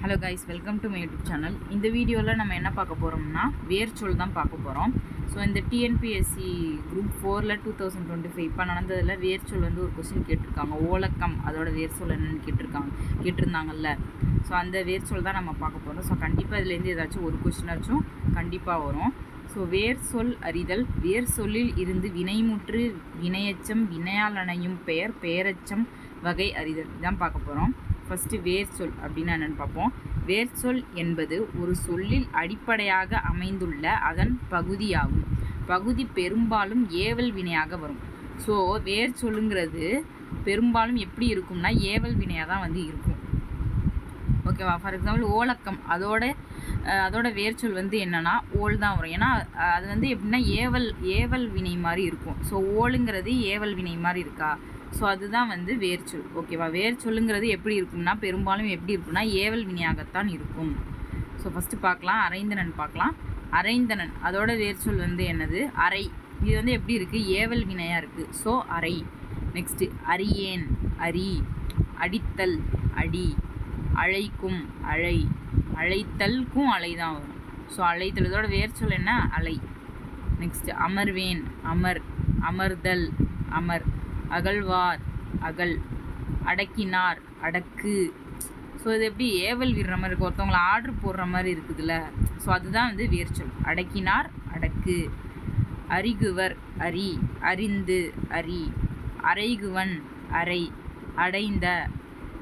Hello guys welcome to my YouTube channel இந்த வீடியோவில் நம்ம என்ன பார்க்க போகிறோம்னா வேர்ச்சொல் தான் பார்க்க போகிறோம் ஸோ இந்த டிஎன்பிஎஸ்சி குரூப் ஃபோரில் டூ தௌசண்ட் டுவெண்ட்டி ஃபைவ் இப்போ நடந்ததில் வேர்ச்சொல் வந்து ஒரு கொஸ்டின் கேட்டிருக்காங்க. ஓலக்கம் அதோட வேர்ச்சொல் என்னென்னு கேட்டிருக்காங்க கேட்டிருந்தாங்கல்ல. ஸோ அந்த வேர்ச்சொல் தான் நம்ம பார்க்க போகிறோம் ஸோ கண்டிப்பாக இதுலேருந்து ஏதாச்சும் ஒரு கொஸ்டினாச்சும் கண்டிப்பாக வரும். ஸோ வேர் சொல் அறிதல் வேர் சொல்லில் இருந்து வினைமுற்று வினையச்சம் வினையாளனையும் பெயர் பெயரச்சம் வகை அறிதல். இதான் பார்க்க போகிறோம் ஃபஸ்ட்டு வேர் சொல் அப்படின்னா என்னென்னு பார்ப்போம். வேர் சொல் என்பது ஒரு சொல்லில் அடிப்படையாக அமைந்துள்ள அதன் பகுதியாகும். பகுதி பெரும்பாலும் ஏவல் வினையாக வரும். ஸோ வேர் சொல்லுங்கிறது பெரும்பாலும் எப்படி இருக்கும்னா ஏவல் வினையாக தான் வந்து இருக்கும். ஓகேவா ஃபார் எக்ஸாம்பிள் ஓலக்கம். அதோட அதோட வேர்ச்சொல் வந்து என்னென்னா ஓல் தான் வரும். ஏன்னா அது வந்து எப்படின்னா ஏவல் ஏவல் வினை மாதிரி இருக்கும். ஸோ ஓலுங்கிறது ஏவல் வினை மாதிரி இருக்கா? ஸோ அதுதான் வந்து வேர்ச்சொல் ஓகேவா வேர்ச்சொல்லுங்கிறது எப்படி இருக்கும்னா பெரும்பாலும் எப்படி இருக்கும்னா ஏவல் வினையாகத்தான் இருக்கும். ஸோ ஃபஸ்ட்டு பார்க்கலாம். அரைந்தனன் பார்க்கலாம். அரைந்தனன். அதோட வேர்ச்சொல் வந்து என்னது? அரை. இது வந்து எப்படி இருக்குது ஏவல் வினையாக இருக்குது ஸோ அரை. நெக்ஸ்ட்டு அரியேன். அரி. அடித்தல். அடி. அழைக்கும். அழை. அழைத்தல்க்கும் அலை தான் வரும். ஸோ அழைத்தல். இதோட வேர்ச்சொல் என்ன? அலை. நெக்ஸ்ட்டு அமர்வேன். அமர். அமர்தல். அமர். அகழ்வார் அகல் அடக்கினார் அடக்கு. ஸோ இது எப்படி ஏவல் விடுற மாதிரி இருக்கும் ஒருத்தவங்களை ஆர்டர் போடுற மாதிரி இருக்குதுல்ல? ஸோ அதுதான் வந்து வேர்ச்சொல் அடக்கினார் அடக்கு. அறிகுவர் அரி. அறிந்து அரி. அறைகுவன் அறை. அடைந்த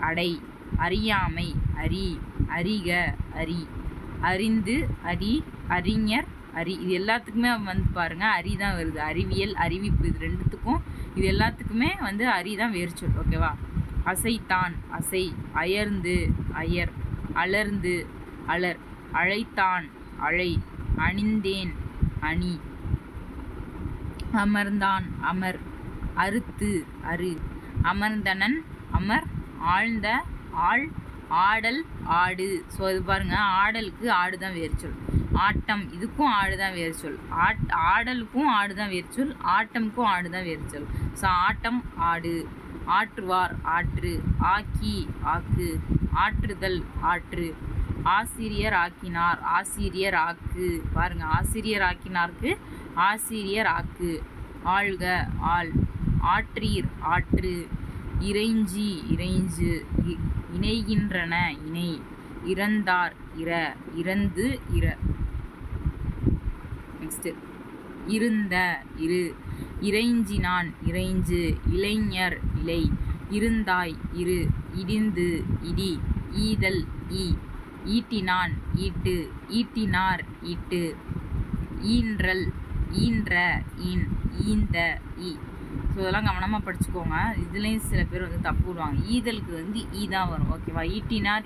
அடை. அறியாமை அரி. அறிக அரி. அறிந்து அரி அறிஞர் அரி இது எல்லாத்துக்குமே வந்து பாருங்க அரி தான் வருது. அறிவியல் அறிவிப்பு இது ரெண்டுத்துக்கும் இது எல்லாத்துக்குமே வந்து அரி தான் வேர்ச்சொல் ஓகேவா அசைத்தான் அசை அயர்ந்து அயர் அலர்ந்து அலர் அழைத்தான் அழை அணிந்தேன் அணி அமர்ந்தான் அமர் அறுத்து அரு அமர்ந்தனன் அமர் ஆழ்ந்த ஆள் ஆடல் ஆடு. ஸோ இது பாருங்கள் ஆடலுக்கு ஆடு தான் வேர்ச்சொல் ஆட்டம் இதுக்கும் ஆடு தான் வேர்ச்சொல் ஆட் ஆடலுக்கும் ஆடு தான் வேர்ச்சொல் ஆட்டம்க்கும் ஆடு தான் வேர்ச்சொல் ஸோ ஆட்டம் ஆடு. ஆற்றுவார் ஆற்று. ஆக்கி ஆக்கு. ஆற்றுதல் ஆற்று. ஆசிரியர் ஆக்கினார் ஆசிரியர் ஆக்கு. பாருங்க ஆசிரியர் ஆக்கினார்க்கு ஆசிரியர் ஆக்கு. ஆள்க ஆள். ஆற்றீர் ஆற்று. இறைஞ்சி இறைஞ்சு. இ- இணைகின்றன இணை. இறந்தார். இர இறந்து இர நெக்ஸ்ட்டு இருந்த இரு. இறைஞ்சினான் இறைஞ்சு. இளைஞர் இலை. இருந்தாய் இரு. இடிந்து இடி. ஈதல் ஈ. ஈட்டினான் ஈட்டு. ஈட்டினார் ஈட்டு. ஈன்றல் ஈன்ற ஈன். ஈந்த ஈ. ஸோ இதெல்லாம் கவனமாக படிச்சுக்கோங்க. இதுலேயும் சில பேர் வந்து தப்பு விடுவாங்க. ஈதலுக்கு வந்து ஈ தான் வரும். ஓகேவா ஈட்டினார்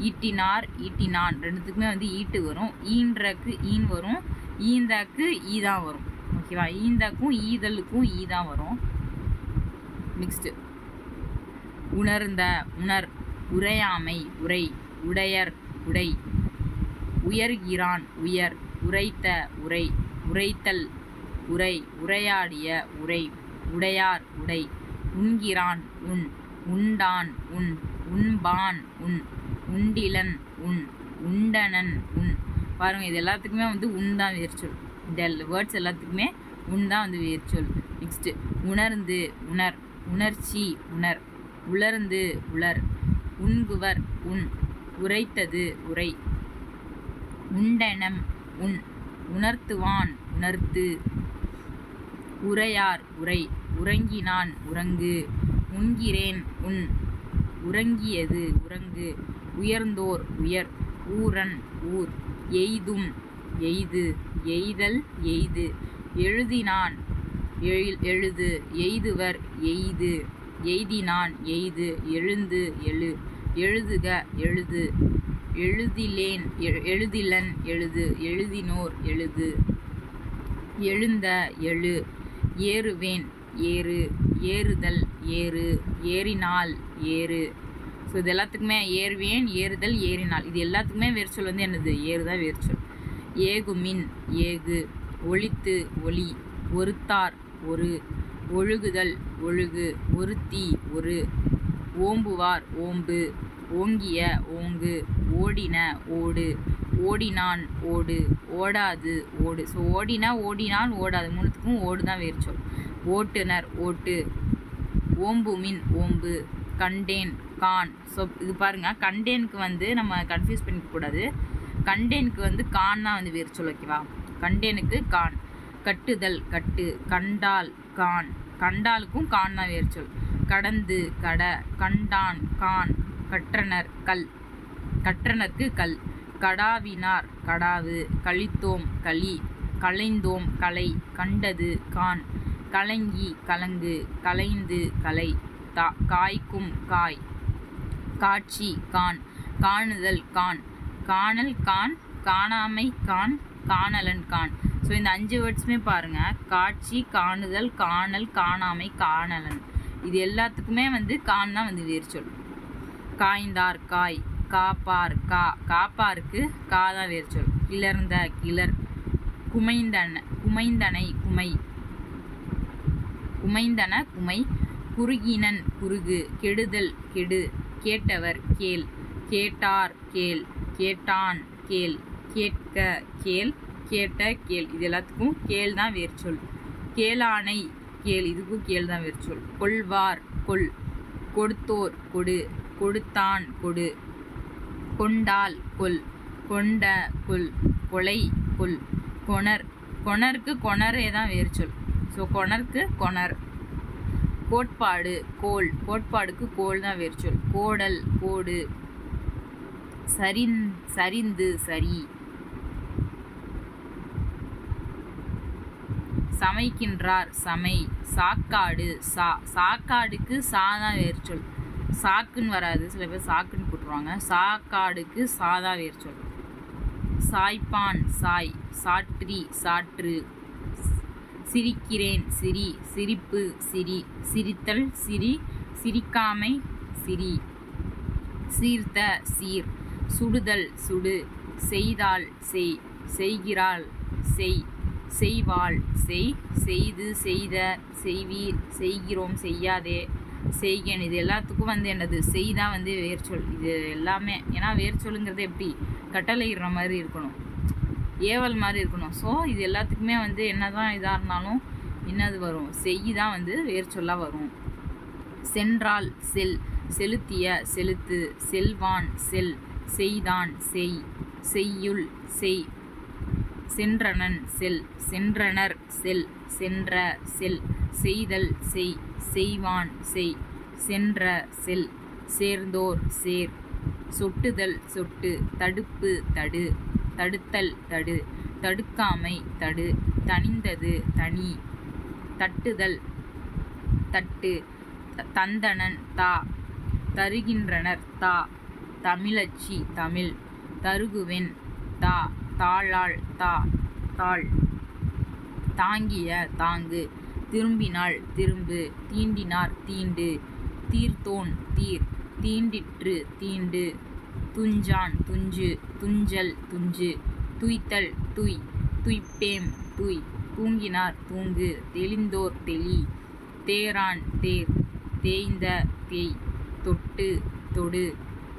ஈட்டினார் ஈட்டினான். ரெண்டுத்துக்குமே வந்து ஈட்டு வரும். ஈன்றக்கு ஈன் வரும். ஈந்தாக்கு ஈ தான் வரும். ஓகேவா ஈந்தாக்கும் ஈதலுக்கும் ஈ தான் வரும். நெக்ஸ்ட்டு உணர்ந்த உணர் உரையாமை உரை உடையர் உடை. உயர்கிறான் உயர் உரைத்த உரை. உரைத்தல் உரை. உரையாடிய உரை. உடையார் உடை. உண்கிறான் உண். உண்டான் உண். உண்பான் உண். உண்டிலன் உண் உண்டனன் உண் பாருங்க இது எல்லாத்துக்குமே வந்து உண் தான் வேர்ச்சொல் இந்த வேர்ட்ஸ் எல்லாத்துக்குமே உண் தான் வந்து வேர்ச்சொல் நெக்ஸ்ட்டு உணர்ந்து உணர். உணர்ச்சி உணர். உலர்ந்து உலர். உண்குவர் உண் உரைத்தது உரை. உண்டனம் உண் உணர்த்துவான் உணர்த்து. உரையார் உரை. உறங்கினான் உறங்கு. உண்கிறேன் உன். உறங்கியது உறங்கு. உயர்ந்தோர் உயர் ஊரன் ஊர். எய்தும் எய்து எய்தல் எய்து. எழுதினான் எழுது எய்துவர் எய்து. எய்தினான் எய்து எழுந்து எழு எழுதுக எழுது. எழுதிலேன் எ- எழுதிலன் எழுது எழுதினோர் எழுது. எழுந்த எழு ஏறுவேன் ஏறு. ஏறுதல் ஏறு ஏறினால் ஏறு. ஸோ இது எல்லாத்துக்குமே ஏறுவேன் ஏறுதல் ஏறினால். இது எல்லாத்துக்குமே வேர்ச்சொல் வந்து என்னது? ஏறுதான் வேர்ச்சொல் ஏகுமின் ஏகு ஒளித்து ஒளி ஒருத்தார் ஒரு ஒழுகுதல் ஒழுகு ஒருத்தி ஒரு ஓம்புவார் ஓம்பு ஓங்கிய ஓங்கு ஓடின ஓடு ஓடினான் ஓடு ஓடாது ஓடு. ஸோ ஓடினா ஓடினான் ஓடாது. மூணுத்துக்கும் ஓடு தான் வேர்ச்சொல் ஓட்டுனர் ஓட்டு. ஓம்புமின் ஓம்பு. கண்டேன் கான். ஸோ இது பாருங்கள் கண்டேனுக்கு வந்து நம்ம கன்ஃபியூஸ் பண்ணிக்கக்கூடாது. கண்டேனுக்கு வந்து கான் தான் வந்து விரிச்சொல் ஓகேவா கண்டேனுக்கு கான். கட்டுதல் கட்டு. கண்டால் கான். கண்டாலுக்கும் கான் தான் வேர்ச்சொல் கடந்து கட. கண்டான் கான். கற்றனர் கல். கற்றனருக்கு கல். கடாவினார் கடாவு. கழித்தோம் களி கலைந்தோம் கலை. கண்டது கான். கலங்கி கலங்கு. கலைந்து கலை. தா காய்க்கும் காய். காட்சி கான் காணுதல் கான் காணல் கான் காணாமை கான் காணலன் கான் ஸோ இந்த அஞ்சு வேர்ட்ஸுமே பாருங்கள் காட்சி காணுதல் காணல் காணாமை காணலன். இது எல்லாத்துக்குமே வந்து கான் தான் வந்து வேர்ச்சொல் காய்ந்தார் காய் காப்பார் கா. காப்பாருக்கு கா தான் வேர்ச்சொல் கிளர்ந்த கிளர் குமைந்தன குமைந்தனை குமை. குமைந்தன குமை. குறுகினன் குறுகு கெடுதல் கெடு கேட்டவர் கேள் கேட்டார் கேள் கேட்டான் கேள் கேட்க கேள் கேட்ட கேள். இது எல்லாத்துக்கும் கேள் தான் வேர்ச்சொல் கேளானை கேள் இதுக்கும் கேள் தான் வேர்ச்சொல் கொள்வார் கொள் கொடுத்தோர் கொடு கொடுத்தான் கொடு. கொண்டால் கொல் கொண்ட கொல் கொலை கொல் கொணர் கொணருக்கு கொணரே தான் வேர்ச்சொல் ஸோ கொணருக்கு கொணர். கோட்பாடு கோல். கோட்பாடுக்கு கோல் தான் வேர்ச்சொல் கோடல் கோடு. சரிந் சரிந்து சரி. சமைக்கின்றார் சமை. சாக்காடு சா. சாக்காடுக்கு சா தான் வேர்ச்சொல் சாக்குன்னு வராது. சில பேர் சாக்குன்னு போட்டுருவாங்க. சாக்காடுக்கு சாதா வேர்ச்சொல் சாய்ப்பான் சாய். சாற்றி சாற்று. சிரிக்கிறேன். சிரி சிரிப்பு சிரி. சிரித்தல் சிரி. சிரிக்காமை சிரி. சீர்த்த சீர். சுடுதல் சுடு. செய்தால் செய். செய்கிறாள் செய். செய்வாள் செய். செய்து செய்த செய்வீர். செய்கிறோம் செய்யாதே. செய்கன். இது எல்லாத்துக்கும் வந்து என்னது? செய் தான் வந்து வேர்ச்சொல் இது எல்லாமே. ஏன்னா வேர்ச்சொல்லுங்கிறது எப்படி? கட்டளையிடுற மாதிரி இருக்கணும். ஏவல் மாதிரி இருக்கணும். ஸோ இது எல்லாத்துக்குமே வந்து என்ன தான் இதாக இருந்தாலும் என்னது வரும்? செய் தான் வந்து வேர்ச்சொல்லாக வரும். சென்றால் செல் செலுத்திய செலுத்து செல்வான் செல் செய்தான் செய் செய்யுள் செய் சென்றனன் செல் சென்றனர் செல் சென்ற செல் செய்தல் செய் செய்வான் செய் சென்ற செல் சேர்ந்தோர் சேர் சொட்டுதல் சொட்டு தடுப்பு தடு. தடுத்தல் தடு தடுக்காமை தடு தனிந்தது தனி தட்டுதல் தட்டு தந்தனன் தா தருகின்றனர் தா தமிழச்சி தமிழ் தருகுவென் தா தாளாள் தா தாள் தாங்கிய தாங்கு திரும்பினாள் திரும்பு தீண்டினார் தீண்டு தீர்த்தோன் தீர் தீண்டிற்று தீண்டு துஞ்சான் துஞ்சு துஞ்சல் துஞ்சு துய்த்தல் துய். துய்ப்பேம் துய். தூங்கினார் தூங்கு தெளிந்தோர் தெளி. தேரான் தேர். தேய்ந்த தேய் தொட்டு தொடு.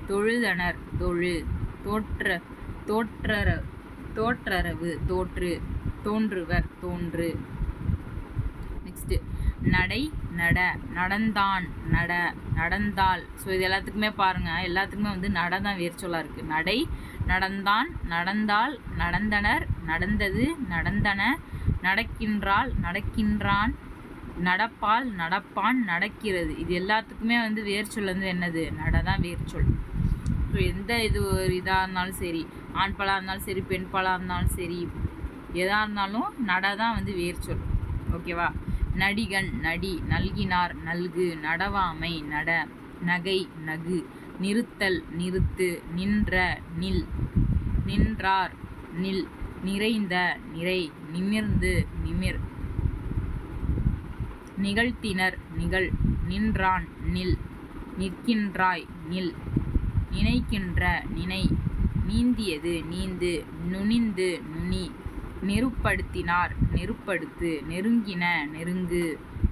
தொழுதனர் தொழு. தோற்ற தோற்றர தோற்றரவு தோற்று. தோன்றுவர் தோன்று. நெக்ஸ்ட்டு நடை நட நடந்தான் நட நடந்தால் ஸோ இது எல்லாத்துக்குமே பாருங்கள் எல்லாத்துக்குமே வந்து நட தான் வேர்ச்சொல்லாக இருக்குது நடை நடந்தான் நடந்தால் நடந்தனர் நடந்தது நடந்தன நடக்கின்றால் நடக்கின்றான் நடப்பால் நடப்பான் நடக்கிறது. இது எல்லாத்துக்குமே வந்து வேர்ச்சொல் வந்து என்னது? நட தான் வேர்ச்சொல் ஸோ எந்த இது ஒரு இதாக இருந்தாலும் சரி ஆண் பழம் இருந்தாலும் சரி பெண் பழம் இருந்தாலும் சரி எதாக இருந்தாலும் நட தான் வந்து வேர்ச்சொல் ஓகேவா நடிகன் நடி நல்கினார் நல்கு நடவாமை நட நகை நகு நிறுத்தல் நிறுத்து நின்ற நில் நின்றார் நில் நிறைந்த நிறை நிமிர்ந்து நிமிர். நிகழ்த்தினர் நிகழ் நின்றான் நில் நிற்கின்றாய் நில் நினைக்கின்ற நினை நீந்தியது நீந்து நுனிந்து நுனி நெருப்படுத்தினார். நெருப்படுத்து நெருங்கின நெருங்கு.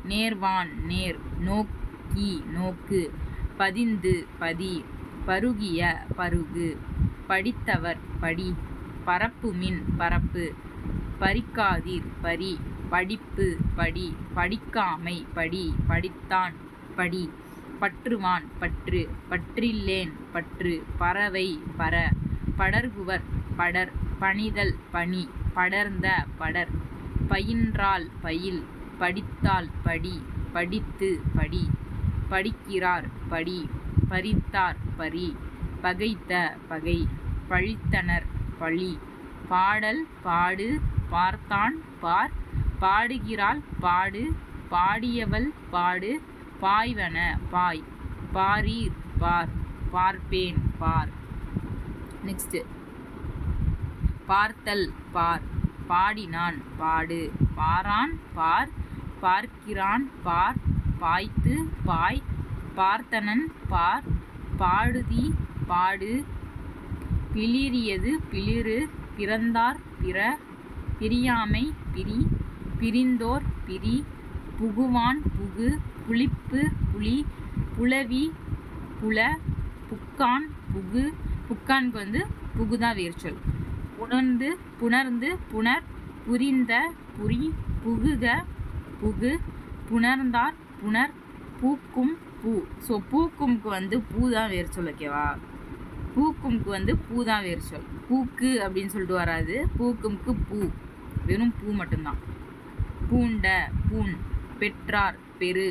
நேர்வான் நேர் நோக்கி நோக்கு. பதிந்து பதி. பருகிய பருகு. படித்தவர் படி. பரப்புமின் பரப்பு. பறிக்காதீர் பரி. படிப்பு படி. படிக்காமை படி. படித்தான் படி. பற்றுவான் பற்று. பற்றில்லேன் பற்று. பறவை பர படர்குவர் படர். பணிதல் பணி. படர்ந்த படர். பயின்றால் பயில் படித்தால் படி படித்து படி. படிக்கிறார் படி பறித்தார் பரி. பகைத்த பகை பழித்தனர் பழி. பாடல் பாடு பார்த்தான் பார். பாடுகிறாள் பாடு பாடியவள் பாடு. பாய்வன பாய் பாரீர் பார் பார்ப்பேன் பார். நெக்ஸ்ட்டு. பார்த்தல் பார் பாடினான் பாடு. பாரான் பார் பார்க்கிறான் பார் பாய்த்து பாய். பார்த்தனன் பார் பாடுதி பாடு. பிளிரியது பிளிறு பிறந்தார் பிற பிரியாமை பிரி பிரிந்தோர் பிரி. புகுவான் புகு புளிப்பு புளி புலவி புல புக்கான் புகு. புக்கானுக்கு வந்து புகுதான் வேர்ச்சொல் புணர்ந்து புணர்ந்து புணர் புரிந்த புரி புகுக புகு புணர்ந்தார் புணர் பூக்கும் பூ. ஸோ பூக்கும்க்கு வந்து பூ தான் வேறு சொல் ஓகேவா பூக்கும்க்கு வந்து பூ தான் வேறு சொல். பூக்கு அப்படின்னு சொல்லிட்டு வராது. பூக்கும்க்கு பூ. வெறும் பூ மட்டும்தான். பூண்ட பூன் பெற்றார் பெரு.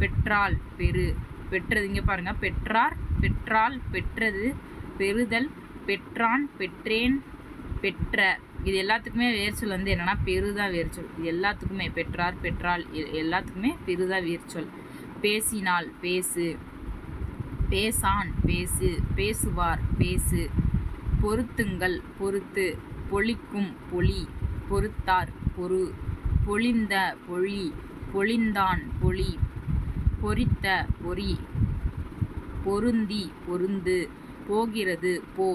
பெற்றால் பெரு. பெற்றது இங்கே பாருங்கள் பெற்றார் பெற்றால் பெற்றது. பெறுதல் பெற்றான் பெற்றேன். பெற்ற இது எல்லாத்துக்குமே வேர்ச்சொல் வந்து என்னன்னா பெருதான் வேர்ச்சொல். இது எல்லாத்துக்குமே பெற்றார் பெற்றால் எல்லாத்துக்குமே பெருதான் வேர்ச்சொல். பேசினால் பேசு பேசான் பேசு பேசுவார் பேசு. பொருத்துங்கள் பொறுத்து பொழிக்கும் பொலி. பொறுத்தார் பொறு பொழிந்த பொழி. பொழிந்தான் பொழி பொறித்த பொறி. பொருந்தி பொருந்து. போகிறது போ.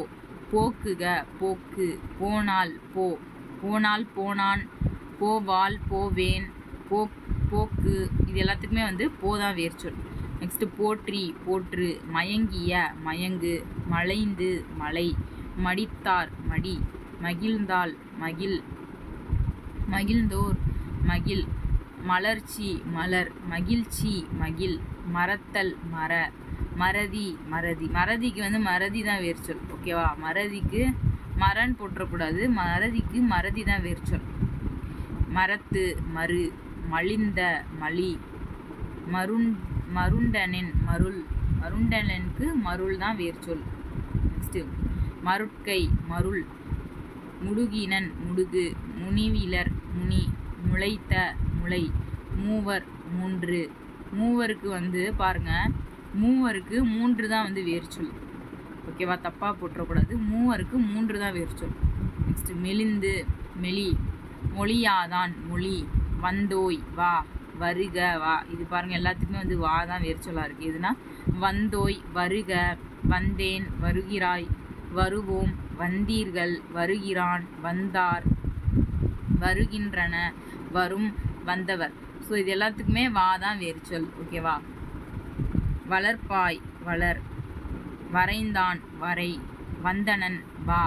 போக்குக போக்கு போனால் போ. போனால் போனான் போவால் போவேன் போ போக்கு. இது எல்லாத்துக்குமே வந்து போதான் வேர்ச்சொல் நெக்ஸ்ட்டு போற்றி போற்று மயங்கிய மயங்கு மலைந்து மலை. மடித்தார் மடி. மகிழ்ந்தால் மகிழ். மகிழ்ந்தோர் மகிழ். மலர்ச்சி மலர். மகிழ்ச்சி மகிழ். மறத்தல் மர மறதி மறதி. மறதிக்கு வந்து மறதி தான் வேர்ச்சொல் ஓகேவா மறதிக்கு மரன் போட்டுறக்கூடாது. மறதிக்கு மறதி தான் வேர்ச்சொல் மரத்து மறு மலிந்த மலி. மருண் மருண்டனின் மருள். மருண்டனனுக்கு மருள் தான் வேர்ச்சொல் நெக்ஸ்ட்டு மருட்கை மருள். முடுகினன் முடுகு. முனிவிலர் முனி. முளைத்த முளை. மூவர் மூன்று. மூவருக்கு வந்து பாருங்கள் மூவருக்கு மூன்று தான் வந்து வேர்ச்சொல் ஓகேவா? தப்பாக போட்டுறக்கூடாது. மூவருக்கு மூன்று தான் வேர்ச்சொல் நெக்ஸ்ட்டு மெலிந்து மெலி. மொழியாதான் மொழி. வந்தோய் வா. வருக வா. இது பாருங்கள் எல்லாத்துக்குமே வந்து வா தான் வேர்ச்சொல்லாக இருக்குது எதுனா? வந்தோய் வருக. வந்தேன் வருகிறாய். வருவோம் வந்தீர்கள். வருகிறான் வந்தார். வருகின்றன வரும் வந்தவர். ஸோ இது எல்லாத்துக்குமே வா தான் வேர்ச்சொல் ஓகேவா? வளர்ப்பாய் வளர். வரைந்தான் வரை. வந்தனன் வா.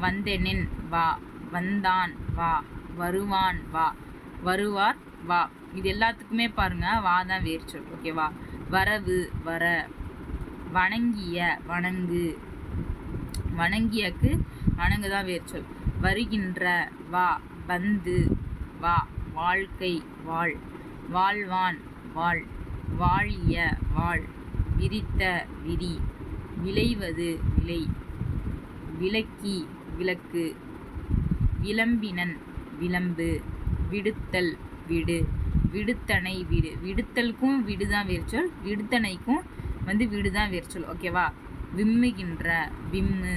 வந்தெனின் வா. வந்தான் வா. வருவான் வா. வருவார் வா. இது எல்லாத்துக்குமே பாருங்கள் வா தான் வேர்ச்சொல் ஓகேவா வரவு வர. வணங்கிய வணங்கு. வணங்கியக்கு வணங்கு தான் வேர்ச்சொல் வருகின்ற வா. வந்து வா. வாழ்க்கை வாழ். வாழ்வான் வாழ். வாழிய வாழ் விரித்த விரி விளைவது விளை விளக்கி விளக்கு விளம்பினன் விளம்பு விடுத்தல் விடு விடுத்தனை விடு விடுத்தலுக்கும் விடுதான் வேர்ச்சொல் விடுத்தனைக்கும் வந்து விடுதான் வேர்ச்சொல் ஓகேவா விம்முகின்ற விம்மு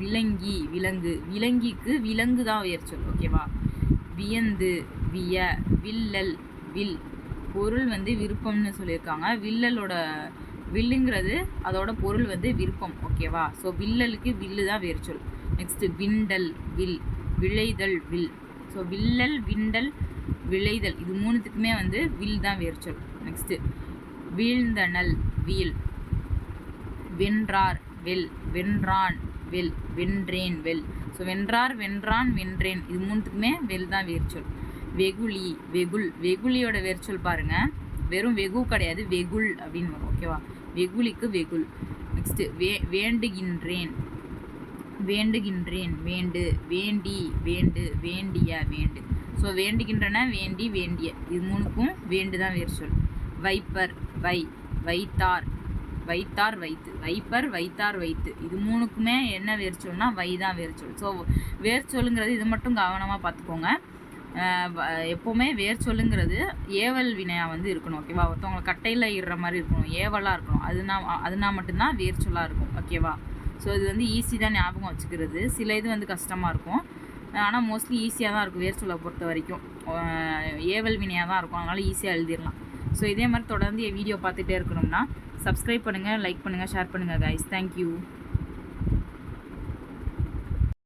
விலங்கி விலங்கு விலங்கிக்கு விலங்கு தான் வேர்ச்சொல் ஓகேவா வியந்து விய வில்லல் வில் பொருள் வந்து விருப்பம்னு சொல்லியிருக்காங்க. வில்லலோட வில்லுங்கிறது அதோட பொருள் வந்து விருப்பம் ஓகேவா ஸோ வில்லலுக்கு வில்லு தான் வேறு சொல். நெக்ஸ்ட்டு விண்டல் வில். விளைதல் வில். ஸோ வில்லல் விண்டல் விளைதல். இது மூணுத்துக்குமே வந்து வில் தான் வேறு சொல். நெக்ஸ்ட்டு வீழ்ந்தனல் வீல் வென்றார் வெல். வென்றான் வெல். வென்றேன் வெல். ஸோ வென்றார் வென்றான் வென்றேன். இது மூணுத்துக்குமே வெல் தான் வேர்ச்சொல் வெகுளி வெகுள் வெகுளியோட வேர்ச்சொல் பாருங்க. வெறும் வெகு கிடையாது வெகுள் அப்படின்னு வரும் ஓகேவா வெகுளிக்கு வெகுள். நெக்ஸ்ட்டு வே வேண்டுகின்றேன். வேண்டுகின்றேன் வேண்டு வேண்டி வேண்டு வேண்டிய வேண்டு. ஸோ வேண்டுகின்றன வேண்டி வேண்டிய. இது மூணுக்கும் வேண்டு தான் வேர் சொல். வைப்பர் வை வைத்தார் வைத்தார் வைத்து. வைப்பர் வைத்தார் வைத்து. இது மூணுக்குமே என்ன வேறு சொல்னா வை தான் வேர் சொல். ஸோ வேர் சொல்லுங்கிறது இது மட்டும் கவனமாக பார்த்துக்கோங்க. எப்போவுமே வேர் சொல்லுங்கிறது ஏவல் வினையாக வந்து இருக்கணும் ஓகேவா ஒருத்தவங்களை கட்டையில் இடுற மாதிரி இருக்கணும் ஏவலாக இருக்கணும். அதுனா அதுனா மட்டும்தான் வேர் சொல்லாக இருக்கும் ஓகேவா ஸோ இது வந்து ஈஸி தான் ஞாபகம் வச்சுக்கிறது. சில இது வந்து கஷ்டமாக இருக்கும். ஆனால் மோஸ்ட்லி ஈஸியாக தான் இருக்கும் வேர் சொல்லை பொறுத்த வரைக்கும். ஏவல் வினையாக தான் இருக்கும். அதனால் ஈஸியாக எழுதிடலாம். ஸோ இதே மாதிரி தொடர்ந்து என் வீடியோ பார்த்துட்டே இருக்கணும்னா சப்ஸ்கிரைப் பண்ணுங்கள் லைக் பண்ணுங்கள் ஷேர் பண்ணுங்கள் கைஸ் தேங்க்யூ